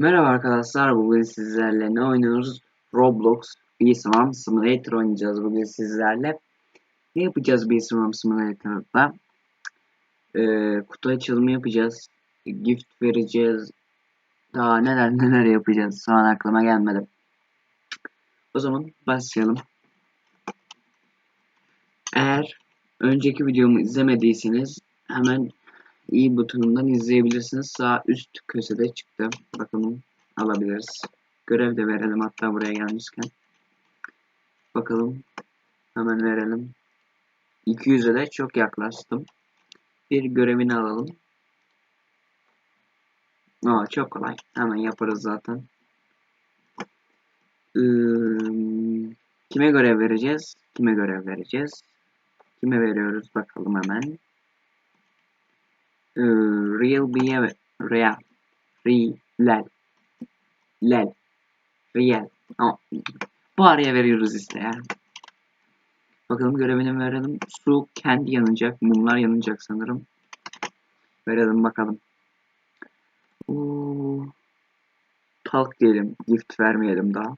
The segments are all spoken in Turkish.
Merhaba arkadaşlar, bugün sizlerle ne oynuyoruz? Roblox Beastman Simulator oynayacağız bugün sizlerle. Ne yapacağız Beastman Simulator'da? Ee, kutu açılımı yapacağız. Gift vereceğiz. Daha neler neler yapacağız. Şu an aklıma gelmedi. O zaman başlayalım. Eğer önceki videomu izlemediyseniz hemen iyi butonundan izleyebilirsiniz. Sağ üst köşede çıktı. Bakalım alabiliriz. Görev de verelim hatta buraya gelmişken. Bakalım. Hemen verelim. 200'e de çok yaklaştım. Bir görevini alalım. Aa, çok kolay. Hemen yaparız zaten. Ee, kime görev vereceğiz? Kime görev vereceğiz? Kime veriyoruz bakalım hemen. Ee, real bir real real lel real Ama bu araya veriyoruz işte ya. Bakalım görevini verelim. Su kendi yanacak. Mumlar yanacak sanırım. Verelim bakalım. Oo, talk diyelim. Gift vermeyelim daha.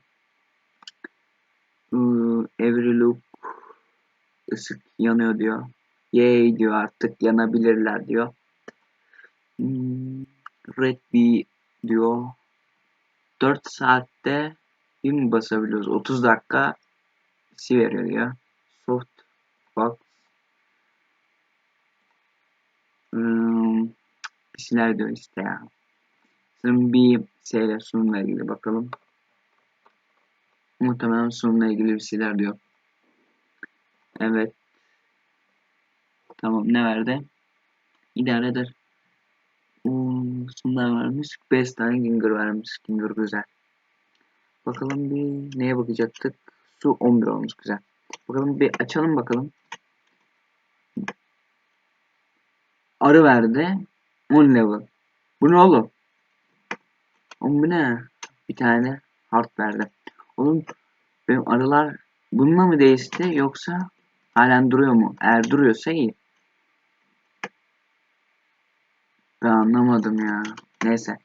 Ee, every look ışık yanıyor diyor. Yay diyor artık yanabilirler diyor. Red Bee diyor. 4 saatte bir mi basabiliyoruz? 30 dakika si veriyor diyor. Soft box hmm, diyor işte ya. Şimdi bir şeyle sunumla ilgili bakalım. Muhtemelen sunumla ilgili bir şeyler diyor. Evet. Tamam ne verdi? İdare eder. Sunumlar vermiş. 5 tane Ginger vermiş. Ginger güzel. Bakalım bir neye bakacaktık? Su 11 olmuş güzel. Bakalım bir açalım bakalım. Arı verdi. 10 level. Bu ne oğlum? Oğlum bu ne? Bir tane hard verdi. Oğlum benim arılar bununla mı değişti yoksa halen duruyor mu? Eğer duruyorsa iyi. Ben anlamadım ya. Neyse.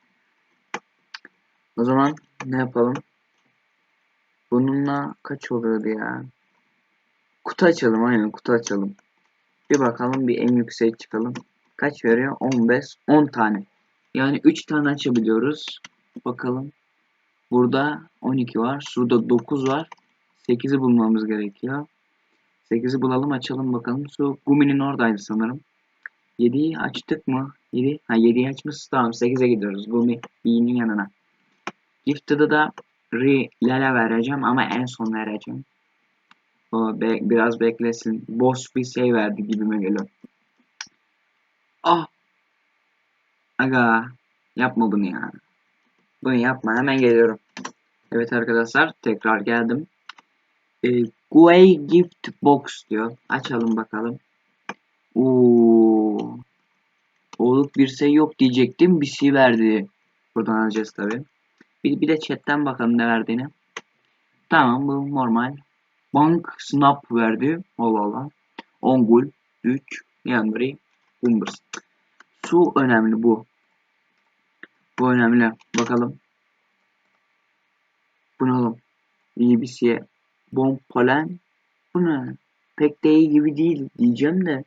O zaman ne yapalım? Bununla kaç oluyordu ya? Kutu açalım aynen kutu açalım. Bir bakalım bir en yükseğe çıkalım. Kaç veriyor? 15. 10 tane. Yani 3 tane açabiliyoruz. Bakalım. Burada 12 var. Şurada 9 var. 8'i bulmamız gerekiyor. 8'i bulalım açalım bakalım. Su Gumi'nin oradaydı sanırım. 7'yi açtık mı? 7. Ha 7'yi açmışız. Tamam 8'e gidiyoruz. Gumi B'nin yanına. Gifted'ı da Re Lala vereceğim ama en son vereceğim. O be biraz beklesin. Boss bir şey verdi gibime geliyor. Ah. Aga. Yapma bunu ya. Bunu yapma. Hemen geliyorum. Evet arkadaşlar. Tekrar geldim. E, Guay Gift Box diyor. Açalım bakalım. Oo. Olup bir şey yok diyecektim. Bir şey verdi. Buradan alacağız tabi. Bir, bir de chatten bakalım ne verdiğini. Tamam bu normal. Bank Snap verdi. Allah Allah. Ongul. 3. Yandri. Bumbers. Su önemli bu. Bu önemli. Bakalım. Bu ne oğlum? İyi bir şey. Bomb polen. Bu ne? Pek de iyi gibi değil diyeceğim de.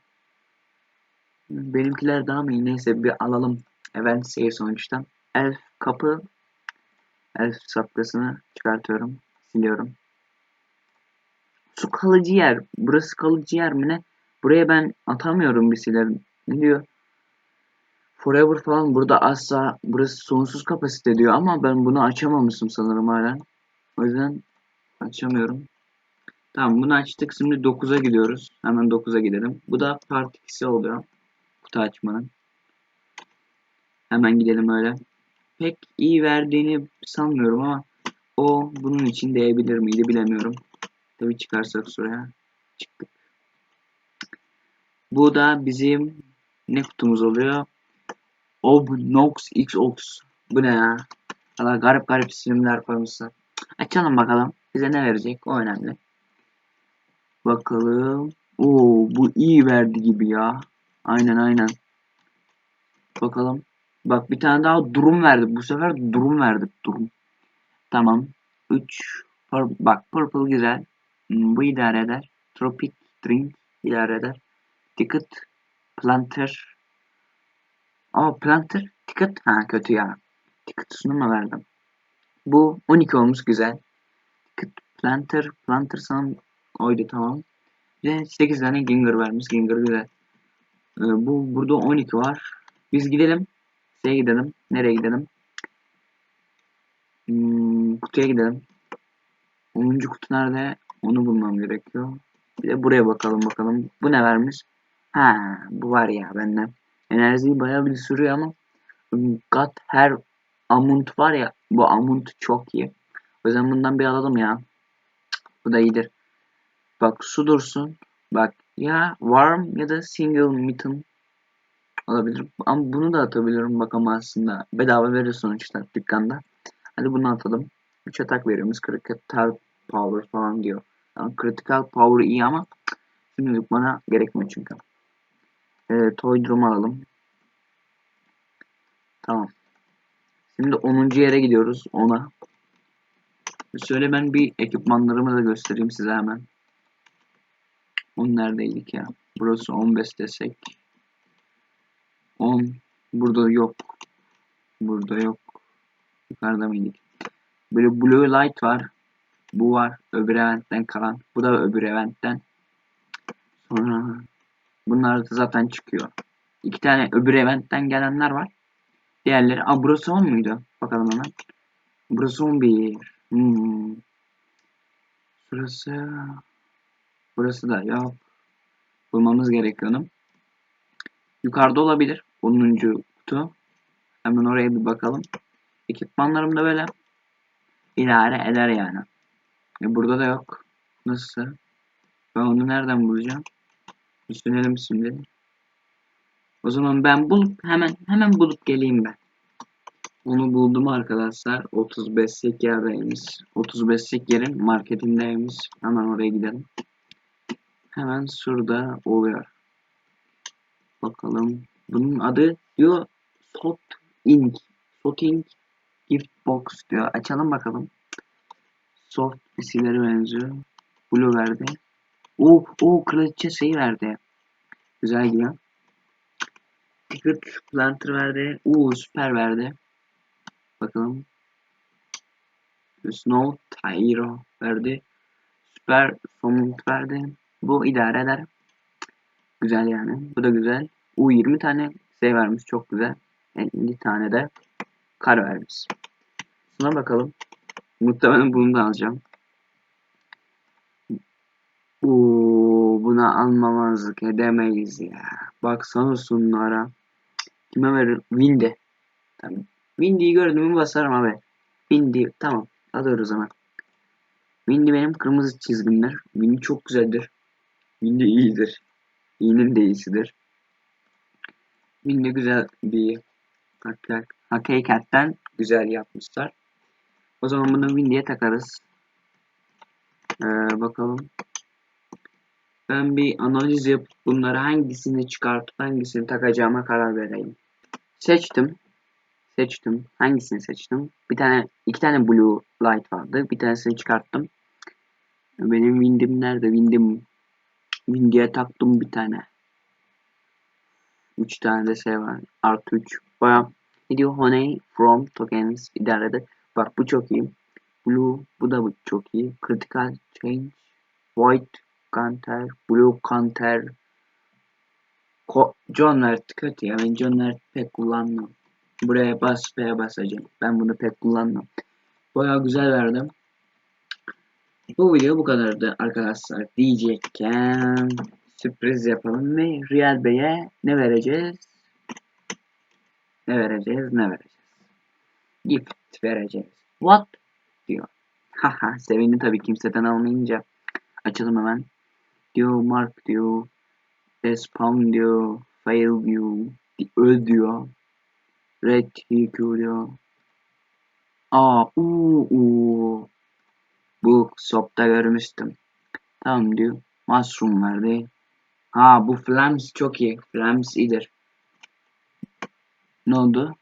Benimkiler daha mı iyi? Neyse bir alalım. Event save sonuçta. Elf kapı. Elf sapkasını çıkartıyorum. Siliyorum. Su kalıcı yer. Burası kalıcı yer mi ne? Buraya ben atamıyorum bir şeyler. Ne diyor? Forever falan burada asla burası sonsuz kapasite diyor ama ben bunu açamamışım sanırım hala. O yüzden açamıyorum. Tamam bunu açtık. Şimdi 9'a gidiyoruz. Hemen 9'a gidelim. Bu da part 2'si oluyor. Kutu açmanın. Hemen gidelim öyle. Pek iyi verdiğini sanmıyorum ama o bunun için değebilir miydi bilemiyorum. Tabi çıkarsak şuraya. Çıktık. Bu da bizim ne kutumuz oluyor? Obnox XOX. Bu ne ya? Allah garip garip isimler koymuşlar. Açalım bakalım. Bize ne verecek? O önemli. Bakalım. Oo bu iyi verdi gibi ya. Aynen aynen. Bakalım. Bak bir tane daha durum verdi. Bu sefer durum verdi. Durum. Tamam. 3. Bak purple güzel. Hmm, Bu idare eder. Tropic drink idare eder. Ticket. Planter. Aa planter. Ticket. Ha kötü ya. Ticket sunuma verdim. Bu 12 olmuş güzel. Ticket. Planter. Planter sanırım oydu tamam. Ve 8 tane Ginger vermiş. Ginger güzel. Ee, bu burada 12 var. Biz gidelim. Şeye gidelim. Nereye gidelim? Hmm, kutuya gidelim. 10. kutu nerede? Onu bulmam gerekiyor. Bir de buraya bakalım bakalım. Bu ne vermiş? Ha, bu var ya bende. Enerjiyi bayağı bir sürüyor ama God her amount var ya bu amount çok iyi. O yüzden bundan bir alalım ya. Bu da iyidir. Bak su dursun. Bak ya warm ya da single mitten olabilir. Ama bunu da atabilirim bak ama aslında bedava veriyor sonuçta dükkanda. Hadi bunu atalım. 3 atak veriyoruz. Critical power falan diyor. Yani critical power iyi ama şimdilik bana gerekmiyor çünkü. Ee, toy drum alalım. Tamam. Şimdi 10. yere gidiyoruz. Ona. Şöyle ben bir ekipmanlarımı da göstereyim size hemen. 10 neredeydik ya? Burası 15 desek. 10. Burada yok. Burada yok. Yukarıda mıydık? Böyle blue light var. Bu var. Öbür eventten kalan. Bu da öbür eventten. Sonra bunlar da zaten çıkıyor. İki tane öbür eventten gelenler var. Diğerleri. Aa burası 10 muydu? Bakalım hemen. Burası 11. Hmm. Burası. Burası da yok. Bulmamız gerekiyor onu. Yukarıda olabilir. 10. kutu. Hemen oraya bir bakalım. Ekipmanlarım da böyle idare eder yani. E burada da yok. Nasıl? Ben onu nereden bulacağım? Düşünelim şimdi. O zaman ben bulup hemen hemen bulup geleyim ben. Onu buldum arkadaşlar. 35'lik yerdeymiş. 35'lik yerin marketindeymiş. Hemen oraya gidelim. Hemen şurada oluyor. Bakalım. Bunun adı diyor Sot Ink. Sot Ink Gift Box diyor. Açalım bakalım. Soft bir şeylere benziyor. Blue verdi. Oo, oo kraliçe şeyi verdi. Güzel gidiyor. Ticket Planter verdi. Oo süper verdi. Bakalım. Snow Tyro verdi. Süper Somut verdi. Bu idare eder. Güzel yani. Bu da güzel. U 20 tane şey vermiş. Çok güzel. 50 tane de kar vermiş. Şuna bakalım. Muhtemelen bunu da alacağım. Oo, buna almamazlık edemeyiz ya. Baksana şunlara. Kime verir? Windy. Tamam. Windy'yi gördüm mü basarım abi. Windy tamam. Alıyoruz hemen. Windy benim kırmızı çizgimdir. Windy çok güzeldir. Windy iyidir. İyinin de iyisidir. Windy güzel bir hakikat, hakikaten güzel yapmışlar. O zaman bunu Windy'ye takarız. Ee, bakalım. Ben bir analiz yapıp bunları hangisini çıkartıp hangisini takacağıma karar vereyim. Seçtim. Seçtim. Hangisini seçtim? Bir tane, iki tane blue light vardı. Bir tanesini çıkarttım. Benim windim nerede? Windim. Windy'ye taktım bir tane. Üç tane de şey var. Artı üç. Baya ne diyor? Honey from tokens idarede. Bak bu çok iyi. Blue bu da bu çok iyi. Critical change. White counter. Blue counter. Ko John Mert kötü ya. Ben John Mert pek kullanmam. Buraya bas B'ye basacağım. Ben bunu pek kullanmam. Baya güzel verdim. Bu video bu kadardı arkadaşlar. Diyecekken sürpriz yapalım ve Real Bey'e ne vereceğiz? Ne vereceğiz? Ne vereceğiz? Gift vereceğiz. What? diyor. Haha sevindi tabii kimseden almayınca. Açalım hemen. Diyor Mark diyor. Respawn diyor. Fail diyor. Öl diyor. Red HQ diyor. Aa uuu. Bu shop'ta görmüştüm. Tamam diyor. Mushroom verdi. Ha bu Flams çok iyi. Flams iyidir. Ne oldu?